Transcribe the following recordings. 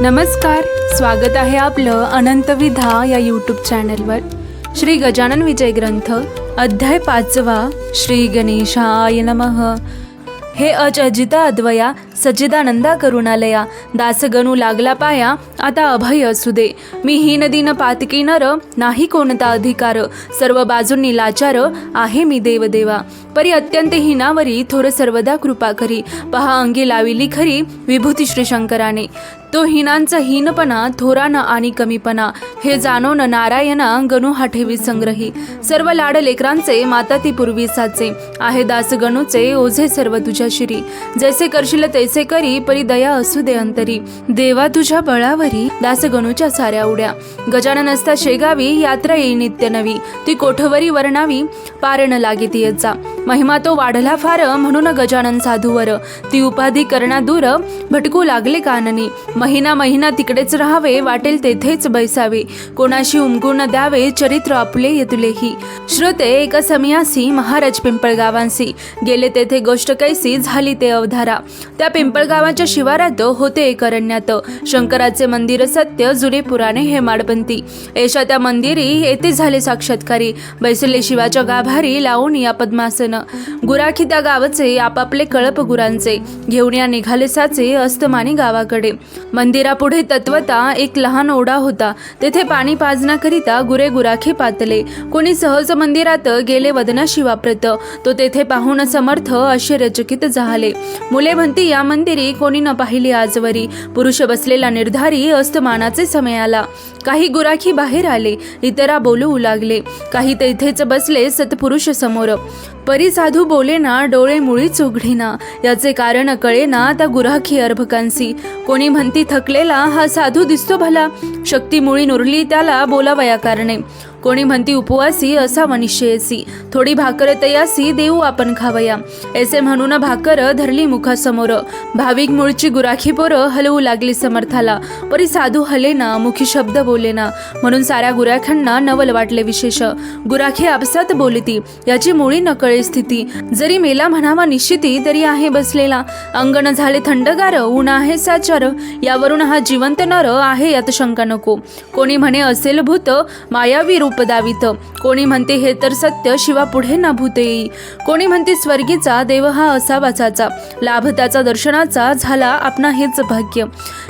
नमस्कार स्वागत आहे आपलं अनंत विधा या यूट्यूब चॅनलवर श्री गजानन विजय ग्रंथ अध्याय पाचवा श्री गणेशाय नमः. हे अजिता अद्वया सच्चिदानंदा करुणालया. दासगणू लागला पाया आता अभय असू दे. मी ही नदीन पातकी नर नाही कोणता अधिकार. सर्व बाजूंनी लाचार आहे मी देवदेवा. परी अत्यंत हिनावरी थोर सर्वदा कृपा करी. पहा अंगी लाविली खरी विभूती श्री शंकराने तो हिनांचा हीनपणा थोरानं आणि कमीपणा. हे जाणून नारायणा गणू हा ठेवी संग्रही. सर्व लाड लेकरांचे माता ती पूर्वी साचे. आहे दासगणूचे ओझे सर्व तुझ्या शिरी जैसे करशील जैसे करी परी दया असू दे अंतरी. देवा तुझ्या बळावरी दासगणूच्या साऱ्या उड्या. गजानन असता शेगावी यात्रा येई नित्य नवी. ती कोठवरी वर्णावी पारण लागे ती यज्जा महिमा तो वाढला फार म्हणून गजानन साधूवर. ती उपाधी करणा दूर भटकू लागले काननी. महिना महिना तिकडेच राहावे वाटेल तेथेच बैसावे. कोणाशी उमगून द्यावे चरित्र आपले येतुलेही. श्रोते एका समयासी महाराज पिंपळगावांसी. गेले तेथे गोष्ट कैसी झाली ते अवधारा. त्या पिंपळगावाच्या शिवारात होते एक अरण्यात. शंकराचे मंदिर सत्य जुने पुराणे हे माडपंती एशा त्या मंदिरी येथे झाले साक्षात्कारी. बैसले शिवाच्या गाभारी लावून या पद्मासन. गुराखी त्या गावाचे आपापले कळप गुरांचे. घेऊन या निघाले साचे अस्तमानी गावाकडे. मंदिरापुढे तत्वता एक लहान ओढा होता. तेथे पाणी पाजण्याकरिता गुरे गुराखी पातले. कोणी सहज मंदिरात गेले वदनाशी वापरत. तो तेथे पाहून समर्थ आश्चर्यचकित झाले. मुले म्हणती या मंदिरी कोणी न पाहिली आजवरी. पुरुष बसलेला निर्धारी अस्तमानाचे समय आला. काही गुराखी बाहेर आले इतरा बोलू लागले. काही तेथेच बसले सत्पुरुष समोर. परी साधू बोलेना डोळे मुळीच उघडीना. याचे कारण कळेना त्या गुराखी अर्भकांसी कोणी म्हणती थकलेला हा साधू दिसतो भला. शक्ती मुळी नुरली त्याला बोलावया कारणे. कोणी म्हणती उपवासी असा निश्चयसी थोडी भाकर तयासी देऊ आपण खावया. ऐसे म्हणून भाकर धरली मुखासमोर. भाविक मुळची गुराखी पोरं हलवू लागली समर्थाला. परी साधू हलेना मुखी शब्द बोलेना. म्हणून साऱ्या गुराख्यांना नवल वाटले विशेष. गुराखी आपसात बोलती. याची मुळी नकळे परिस्थिती. जरी मेला म्हणावा निश्चिती तरी आहे बसलेला. अंगण झाले थंडगार ऊन आहे साचार. यावरून हा जिवंत नर आहे यात शंका नको. कोणी म्हणे असेल भूत मायावी रूप दावित. कोणी म्हणते हे तर सत्य शिवा पुढे ना भूत येई. कोणी म्हणते स्वर्गीचा देव हा असा वाचाचा लाभ त्याचा दर्शनाचा झाला आपणा हेच भाग्य.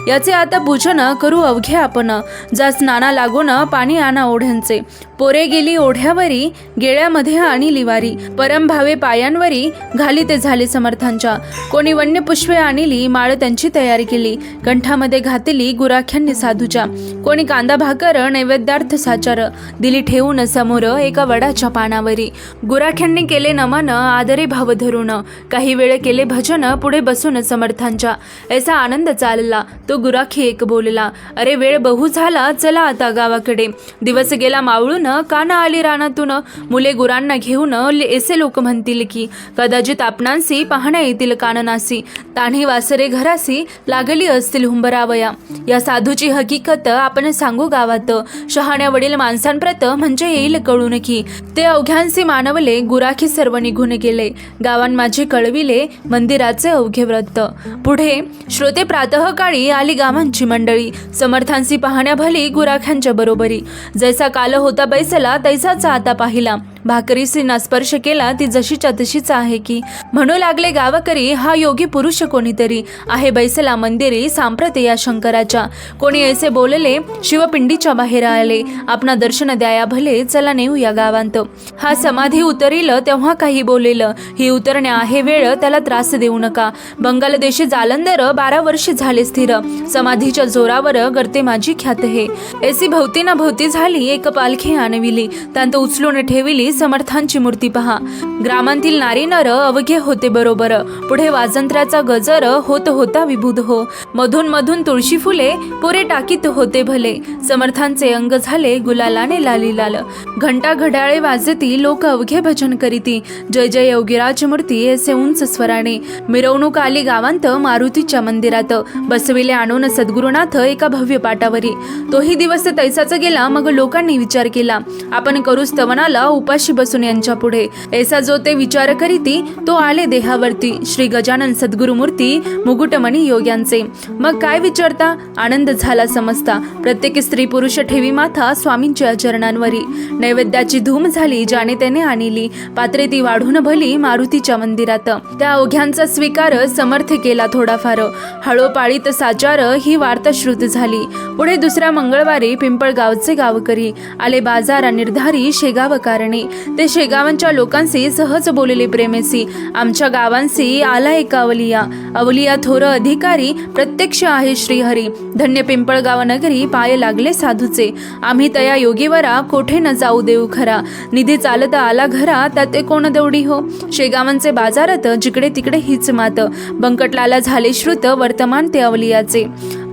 याचे आता पूजन करू अवघे आपण. जा स्नाना लागून पाणी आणा ओढ्यांचे. पोरे गेली ओढ्यावरी गेळ्यामध्ये आणि लिवारी. परम भावे पायांवरी घाली ते झाले समर्थांच्या. कोणी वन्य पुष्पे आणली माळ त्यांची तयारी केली. कंठामध्ये घातली गुराख्यांनी साधूच्या. कोणी कांदा भाकर नैवेद्यार्थ साचार. दिली ठेवून समोर एका वडाच्या पानावरी. गुराख्यांनी केले नमन आदरे भाव धरून. काही वेळ केले भजन पुढे बसून समर्थांच्या. ऐसा आनंद चालला तो गुराखी एक बोलला अरे वेळ बहु झाला चला आता गावाकडे. दिवस गेला मावळून काना आली रानातून. मुले गुरांना घेऊन एसे लोक म्हणतील की कदाचित आपणांसी पाहण्या येतील काननासी. तान्ही वासरे घरासी लागली असतील हुंबरावया या साधूची हकीकत आपण सांगू गावात. शहाण्या वडील माणसांप्रत म्हणजे येईल कळून की ते अवघ्यांसी मानवले गुराखी सर्व निघून गेले. गावान माझे कळविले मंदिराचे अवघे व्रत. पुढे श्रोते प्रातःकाळी आली गावांची मंडळी. समर्थांसी पाहण्या भली गुराख्यांच्या बरोबरी. जैसा काल होता बैसला तैसाच आता पाहिला. भाकरीसीना स्पर्श केला ती जशीच्या तशीच आहे की. म्हणू लागले गावकरी हा योगी पुरुष कोणीतरी? आहे बैसला मंदिरी सांप्रत या शंकराच्या. कोणी ऐसे बोलले शिवपिंडीच्या बाहेर आले. आपणा दर्शन द्याया भले चला नेऊ या गावांत. हा समाधी उतरिल तेव्हा काही बोलेल. ही उतरण्या आहे वेळ त्याला त्रास देऊ नका. बंगालदेशी जालंदर जालंधर बारा वर्षे झाले स्थिर. समाधीच्या जोरावर गर्ते माझी ख्यात हे. ऐसी भोवती ना भोवती झाली एक पालखी आणविली. त्यांत उचलून ठेविली समर्थांची मूर्ती पहा. ग्रामांतील नारी नर अवघे होते बरोबर. पुढे वाजंत्र्याचा गजर होत होता विभूद हो. मधून मधून तुळशी फुले पुरे टाकीत होते भले. समर्थांचे अंग झाले गुलालाने लाली लाल घंटा घड्याळे वाजती लोक अवघे भजन करीती. जय जय योगीराज मूर्ती असे उंच स्वराने मिरवणूक आली गावांत मारुतीच्या मंदिरात. बसविले आणून सद्गुरुनाथ एका भव्य पाटावरी. तोही दिवस तैसाचा गेला मग लोकांनी विचार केला. आपण करू स्तवनाला उपाशी बसून यांच्या पुढे. ऐसा जो ते विचार करीती तो आले देहावरती. श्री गजानन सद्गुरुमूर्ती मुकुटमणी योग्यांचे. मग काय विचारता? आनंद झाला समजता. प्रत्येक स्त्री पुरुष ठेवी माथा स्वामींच्या चरणांवरी. नैवेद्याची धूम झाली ज्याने त्याने आणली. पात्रे ती वाढून भली मारुतीच्या मंदिरात. त्या ओघ्यांचा स्वीकार समर्थ केला थोडाफार. हळोपाळीत साचार ही वार्ता श्रुत झाली. पुढे दुसऱ्या मंगळवारी पिंपळगावचे गावकरी. आले बाजारा निर्धारी शेगाव कारणे. ते शेगावांच्या लोकांशी सहज बोलले प्रेमेसी आमच्या गावांशी आला एकावलिया अवलिया थोर अधिकारी प्रत्यक्ष आहे श्रीहरी. धन्य पिंपळगाव नगरी पाय लागले साधूचे. आम्ही तया योगीवरा कोठे न जाऊ देऊ खरा. निधी चालत आला घरा त्यात कोण दौडी हो? शेगावांचे बाजारात जिकडे तिकडे हीच मात. बंकटलाला झाले श्रुत वर्तमान ते अवलियाचे.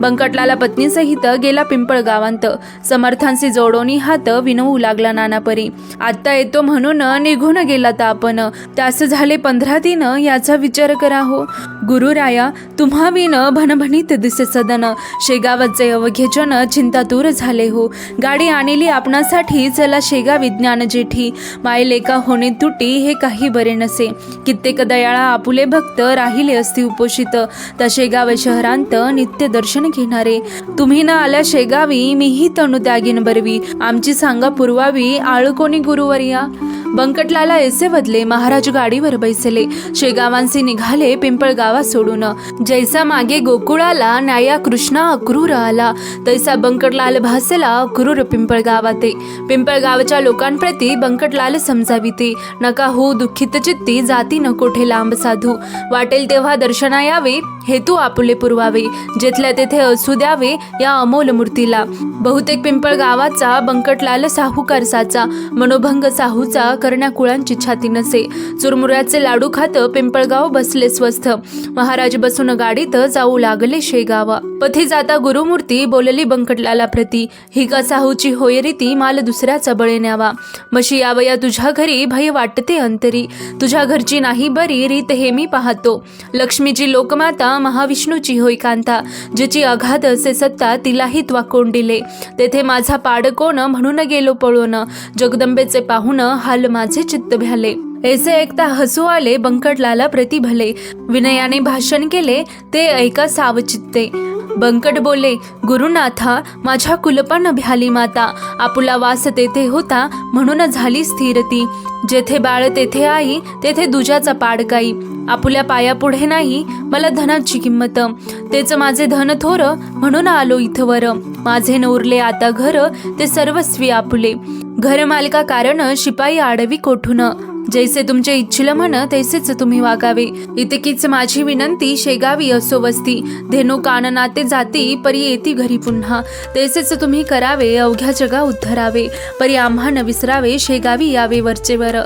बंकटलाला पत्नीसहित गेला पिंपळ गावांत समर्थांशी जोडोनी हात विनवू लागला नानापरी. आत्ता येतो म्हणून निघून गेला तर आपण. त्यास झाले पंधरा दिन याचा विचार करा हो. गुरुराया तुम्हा विन भणभणीत दिसे सदन शेगावाचे चिंता चिंतातूर झाले हो गाडी आणली आपणासाठी चला शेगा विज्ञान जेठी मायलेका होणे तुटी हे काही बरे नसे कित्येक दयाळा आपुले भक्त राहिले असती उपोषित त्या शेगाव शहरांत नित्य दर्शन घेणारे तुम्ही न आल्या शेगावी मीही तनु त्यागीन बरवी आमची सांगा पुरवावी आळ कोणी गुरुवर्या बंकटलाला ऐसे बदले महाराज गाडीवर बैसले शेगावांचे निघाले पिंपळगाव गावा सोडून. जैसा मागे गोकुळाला न्याया कृष्णा अक्रूर आला. तैसा बंकटलाल भासला अक्रूर पिंपळ गावाते पिंपळ गावच्या लोकांप्रती बंकटलाल समजाविते. नका हो दुःखित चित्ती जाती न कोठे लांब साधू. वाटेल तेव्हा दर्शना यावे हेतू आपुले पुरवावे. जेथल्या तेथे असू द्यावे या अमोल मूर्तीला. बहुतेक पिंपळ गावाचा बंकटलाल साहूकार साचा. मनोभंग साहूचा करण्या कुळांची छाती नसे. चुरमुऱ्याचे लाडू खात पिंपळगाव बसले स्वस्थ. महाराज बसून गाडीत जाऊ लागले शेगावा. पथी जाता गुरुमूर्ती बोलली बंकटलाला प्रती. ही कसाहूची होय रीती माल दुसऱ्याचा बळे न्यावा. मशी यावया तुझ्या घरी भय वाटते अंतरी. तुझ्या घरची नाही बरी रीत हे मी पाहतो. लक्ष्मीची लोकमाता महाविष्णूची होय कांता. जिची अगाध असे सत्ता तिलाही त्वा कोंडिले. तेथे माझा पाड कोण म्हणून गेलो पळून. जगदंबेचे पाहुण हाल माझे चित्त भ्याले. ऐसे ऐकता हसू आले बंकटलाला प्रतिभले विनयाने भाषण केले ते ऐका सावचित्ते. बंकट बोले गुरुनाथा माझ्या कुलपण भ्याली माता आपुला वास तेथे होता म्हणून झाली स्थिर ती जेथे बाळ तेथे आई तेथे दुजाचा पाडकाई. आपुल्या पायापुढे नाही मला धनाची किंमत. तेच माझे धन थोर म्हणून आलो इथवर. माझे न उरले आता घर ते सर्वस्वी आपुले. घर मालका कारण शिपाई आडवी कोठून. जैसे तुमचे इच्छिल म्हण तैसेच तुम्ही वागावे. इतकीच माझी विनंती शेगावी असो वस्ती. धेनू काननाते जाती परी येती घरी पुन्हा. तैसेच तुम्ही करावे अवघ्या जगा उद्धरावे. परी आम्हा न विसरावे शेगावी यावे वरचे वर.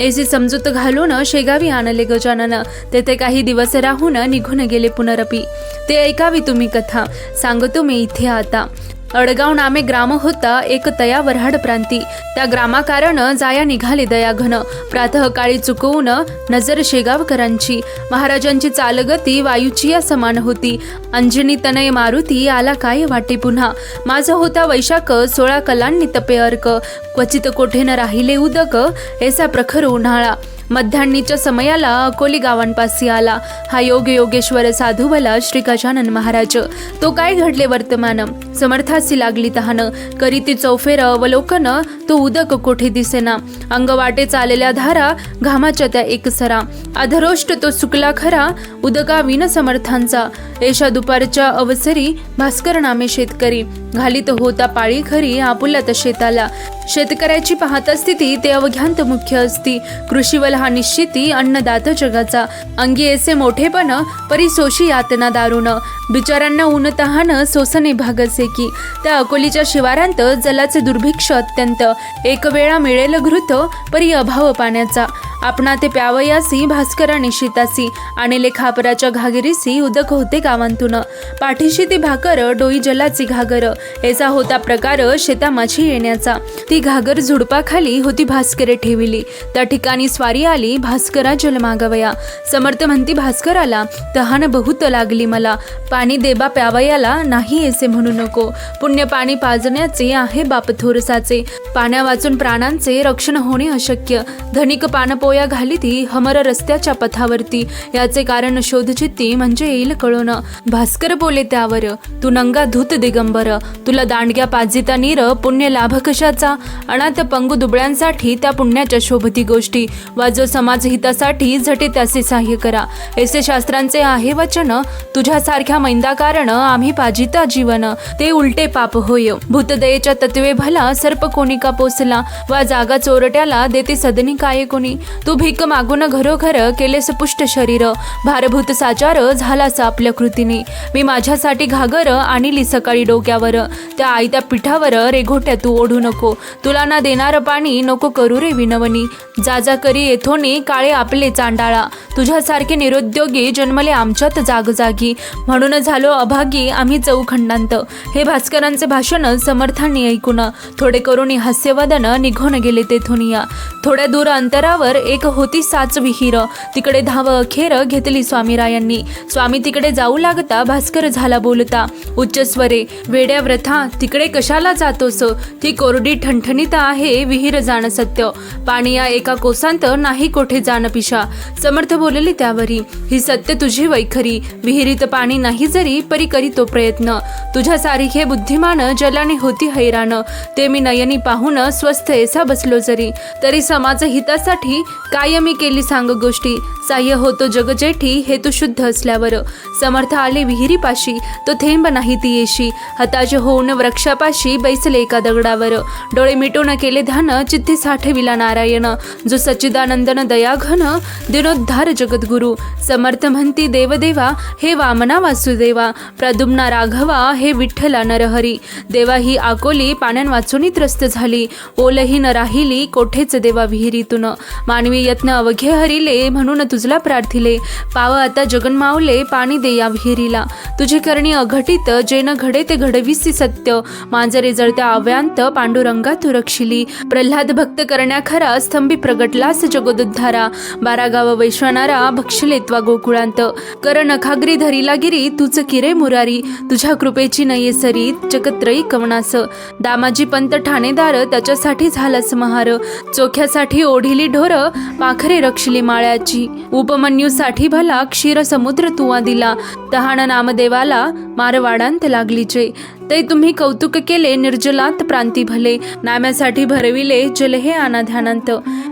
ऐसी समजूत घालून शेगावी आणले गजानन. तेथे काही दिवस राहून निघून गेले पुनरपी. ते ऐकावी तुम्ही कथा. सांगतो मी इथे आता. अडगाव नामे ग्राम होता एक तया वऱ्हाड प्रांती. त्या ग्रामाकारण जाया निघाले दयाघन. प्रातःकाळी चुकवून नजर शेगावकरांची. महाराजांची चालगती वायूची या समान होती. अंजनी तनय मारुती आला काय वाटे पुन्हा? माझा होता वैशाख सोळा कलांनी तपे अर्क. क्वचित कोठे न राहिले उदक ऐसा प्रखर उन्हाळा. मध्यान्नीच्या समयाला अकोली गावांपासी आला. हा योग योगेश्वर साधू भला श्री गजानन महाराज. तो काय घडले वर्तमान? समर्थासी लागली तहान. करीती चौफेर अवलोकन तो उदक कोठे दिसेना? अंगवाटे चाललेल्या धारा घामाच्या त्या एकसरा अधरोष्ट तो सुकला खरा उदका विन समर्थांचा. एशा दुपारच्या अवसरी भास्कर नामे शेतकरी. घालीत होता पाळी खरी आपुल्यात शेताला. शेतकऱ्याची पाहता स्थिती ते अवघ्यांत मुख्य असती. कृषीवल हा निश्चिती अन्नदात जगाचा. अंगी ऐसे मोठेपण परी सोशी यातना दारुण. बिचारांना ऊन तहान सोसने भागसे की त्या अकोलीच्या शिवारांत जलाचे दुर्भिक्ष अत्यंत. एक वेळा मिळेल घृत परी अभाव पाण्याचा. आपणा ते प्यावयासी भास्करा निशितासी आणि लेखापराच्या घागरीसी उदक होते गावांतून. पाठीशी ती भाकर डोई जलाची घागर. याचा होता प्रकार शेता माझी येण्याचा. ती घागर झुडपाखाली होती भास्करे ठेविली. त्या ठिकाणी स्वारी आली भास्करा जल मागवया. समर्थ म्हणती भास्कराला तहान बहुत लागली मला. पाणी देबा प्यावयाला नाही येसे म्हणू नको. पुण्य पाणी पाजण्याचे आहे बाप थोरसाचे. पाण्या वाचून प्राणांचे रक्षण होणे अशक्य. धनिक पानपो घाली ती हमर रस्त्याच्या पथावरती. याचे कारण शोधचित्ती म्हणजे येईल कळून. भास्कर बोले त्यावर तू नंगा धूत दिगंबर. तुला दांडग्या पाजिता नीर पुण्य लाभ कशाचा? अनाथ पंगू दुबळ्यांसाठी त्या पुण्याच्या शोभती गोष्टी. वाजो समाज हितासाठी झटे त्याचे सहाय्य करा. ऐसे शास्त्रांचे आहे वचन. तुझ्यासारख्या मैंदा कारण आम्ही पाजिता जीवन. ते उलटे पाप होय. भूतदयेच्या तत्वे भला सर्प कोणी का पोसला? वा जागा चोरट्याला देते सदनी काय कोणी? तू भीक मागून घरोघर केलेस पुष्ट शरीर. भारभूत साचार झालास आपल्या कृतीने. मी माझ्यासाठी घागर आणली सकाळी डोक्यावर. त्या आयत्या पिठावर रेघोट्या तू ओढू नको. तुला ना देणार पाणी नको करू रे विनवणी. जा जा करी येथोनी काळे आपले चांडाळा. तुझ्यासारखे निरुद्योगी जन्मले आमच्यात जागजागी. म्हणून झालो अभागी आम्ही चौखंडांत. हे भास्करांचे भाषण समर्थांनी ऐकून. थोडे करून हास्यवदन निघून गेले तेथून या. थोड्या दूर अंतरावर एक होती साच विहीर तिकडे धाव अखेर घेतली स्वामीरायांनी. स्वामी तिकडे जाऊ लागता भास्कर झाला बोलता. उच्च स्वरे वेड्या व्रथा तिकडे कशाला जातोस? ती कोरडी ठणठणीत आहे विहीर जाण सत्य. पाणी या एका कोसांत नाही कोठे जाण पिशा. समर्थ बोलले त्यावरी ही सत्य तुझी वैखरी. विहिरीत पाणी नाही जरी परी करीतो तो प्रयत्न. तुझ्यासारखे बुद्धिमान जलाने होती हैराण. ते मी नयनी पाहून स्वस्थ एसा बसलो जरी. तरी समाज हितासाठी काय मी केली सांग गोष्टी. साह्य होतो जगजेठी हे तू शुद्ध असल्यावर. समर्थ आले विहिरीपाशी तो थेंब नाही ती येशी. हताश होऊन वृक्षापाशी बैसले एका दगडावर. डोळे मिटून केले ध्यान चित्ती साठविला नारायण. जो सच्चिदानंदन दयाघन दिनोद्धार जगद्गुरु. समर्थ म्हणती देवदेवा हे वामना वासुदेवा. प्रदुम्ना राघवा हे विठ्ठला नरहरी. देवा ही आकोली पाण्यान वाचून त्रस्त झाली. ओलही न राहिली कोठेच देवा विहिरीतून. मानवी यत्न अवघे हरिले म्हणून तुझला प्रार्थिले. पाव आता जगन्मावले पाणी दे या विहिरीला. तुझी करणी अघटित जे न घडे ते घडविसी सत्य. मांजरे जळत्या आव्यांत पांडुरंगा तू रक्षिली. प्रल्हाद भक्त करण्या खरा स्तंभी प्रगटलास जगदुद्धारा. बारा गाव वैश्वनारा भक्षले त्वा गोकुळांत. कर नखाग्री धरीला गिरी तूच किरे मुरारी. तुझ्या कृपेची नये सरी जगत्रयी कवनास. दामाजी पंत ठाणेदार त्याच्यासाठी झालास महार. चोख्यासाठी ओढिली ढोर पाखरे रक्षली माळ्याची. उपमन्यूसाठी भला क्षीर समुद्र तुवा दिला. तहान नामदेवाला मारवाडांत लागलीचे. ते तुम्ही कौतुक केले निर्जलात प्रांती भले. नाम्यासाठी भरविले जल हे अनाध्यानांत.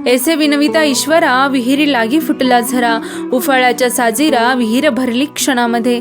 ऐसे विनविता ईश्वरा विहिरी लागी फुटला झरा. उफाळ्याच्या साजीरा विहीर भरली क्षणामध्ये.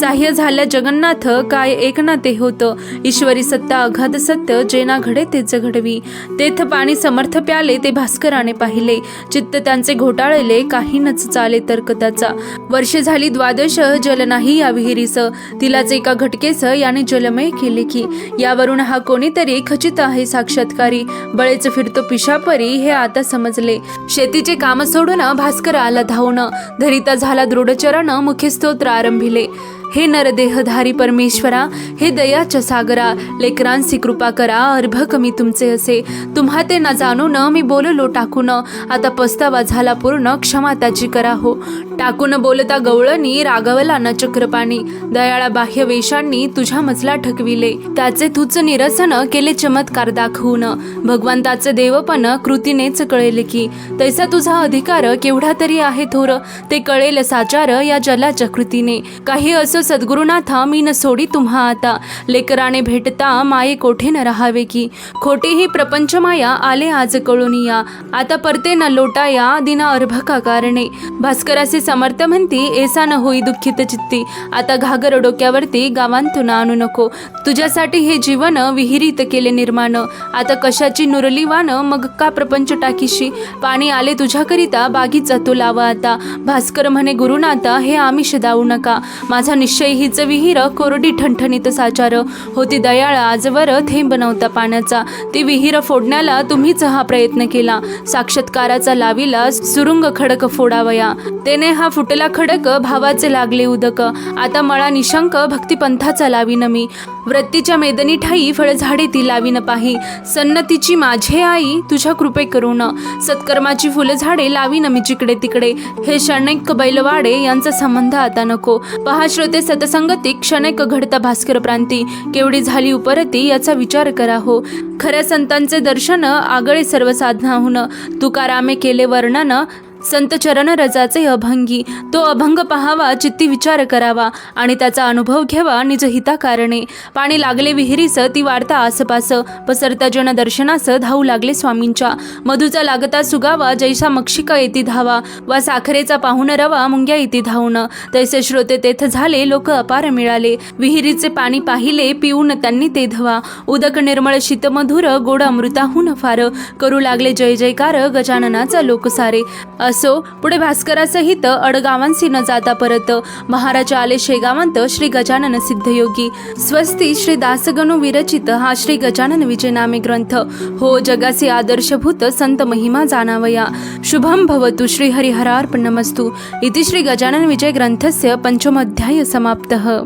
साह्य झाल्या जगन्नाथ काय एक ना ते होतं. ईश्वरी सत्ता अघात सत्य जे ना घडे तेच घडवी. तेथ पाणी समर्थ प्याले ते भास्कराने पाहिले. चित्त त्यांचे घोटाळले काही नच चाले तर्क त्याचा वर्षे झाली द्वादश जल नाही या विहिरीस. तिलाच एका घटकेस याने जलमय केले की यावरून हा कोणीतरी खचित आहे साक्षात्कारी. बळेच फिरतो पिशापरी हे आता समजले. शेतीचे काम सोडून भास्कर आला धावणं. धरिता झाला दृढचरण मुख्य स्तोत्र आरंभिले. हे नरदेहधारी परमेश्वरा हे दयाच्या सागरा लेकरांसी कृपा करा अर्भ कमी तुमचे असे तुम्हा ते न जाणून मी बोललो टाकून आता पस्तावा झाला पूर्ण क्षमा त्याची करा हो टाकून बोलता गवळणी रागवला न चक्रपाणी दयाळा बाह्य वेशांनी तुझ्या मजला ठकविले त्याचे तुच निरसन केले चमत्कार दाखवून भगवंताचे देवपण कृतीनेच कळेल की तैसा तुझा अधिकार केवढा तरी आहे थोर ते कळेल साचार या जलाच्या कृतीने काही असं सद्गुरुनाथा मी न सोडी तुम्हा आता. लेकराने भेटता माये कोठे न राहावे की? खोटी ही प्रपंच माया आले आज कळून या आता परते न लोटा या अर्भ अर्भका कारणे. भास्कराचे समर्थ म्हणती एसा न होई दुःखित चित्ती. आता घागर डोक्यावरती गावांतून आणू नको. तुझ्यासाठी हे जीवन विहिरीत केले निर्माण. आता कशाची नुरली वान मग का प्रपंच टाकीशी? पाणी आले तुझ्याकरिता बागीत जातो लावा आता. भास्कर म्हणे गुरुनाथा हे आमिष दाऊ नका. माझा निश्चय हीच विहीर कोरडी ठणठणीत साचार. होती दयाळ आजवर थेंब नव्हता पाण्याचा. ती विहीर फोडण्याला तुम्हीच हा प्रयत्न केला. साक्षात्काराचा लाविला सुरुंग खडक फोडावया. तेने हा फुटला खडक भावाचे लागले उदक. आता मळा निशंक भक्तिपंथाचा लावीन मी. वृत्तीच्या मेदनी ठाई फळझाडे ती लावीन पाही. सन्नतीची माझे आई तुझ्या कृपे करून सत्कर्माची फुलझाडे लावीन मी जिकडे तिकडे. हे क्षणिक बैलवाडे यांचा संबंध आता नको. पहा श्रोते ते सतसंगती क्षणिक घडता भास्कर प्रांती. केवढी झाली उपरती याचा विचार करा हो. खऱ्या संतांचे दर्शन आगळे सर्व साधनाहून तुकारामे केले वर्णन संत चरण रजाचे अभंगी. तो अभंग पहावा चित्ती विचार करावा आणि त्याचा अनुभव घ्यावा निज हिताकारणे पाणी लागले विहिरीस ती वार्ता आसपास. पसरता जन दर्शनास धावू लागले स्वामींच्या. मधूचा लागता सुगावा जैसा मक्षिका येती धावा. वा साखरेचा पाहुण रवा मुंग्या येती धावणं तैसे श्रोते तेथ झाले लोक अपार मिळाले. विहिरीचे पाणी पाहिले पिऊन त्यांनी ते धवा. उदक निर्मळ शीतमधुर गोड अमृताहून फार. करू लागले जय जयकार गजाननाचा लोक सारे असो पुढे भास्करासहित अडगावांसी न जाता परत. महाराज आले शेगावंत श्री गजानन सिद्धयोगी. स्वस्ती श्री दासगणू विरचित हा श्री गजानन विजय नामे ग्रंथ. हो जगाचे आदर्शभूत संत महिमा जाणावया. शुभम भवतु श्री हरिहरार्पणमस्तु. इति श्री गजानन विजय ग्रंथस्य पंचमोध्याय समाप्तः.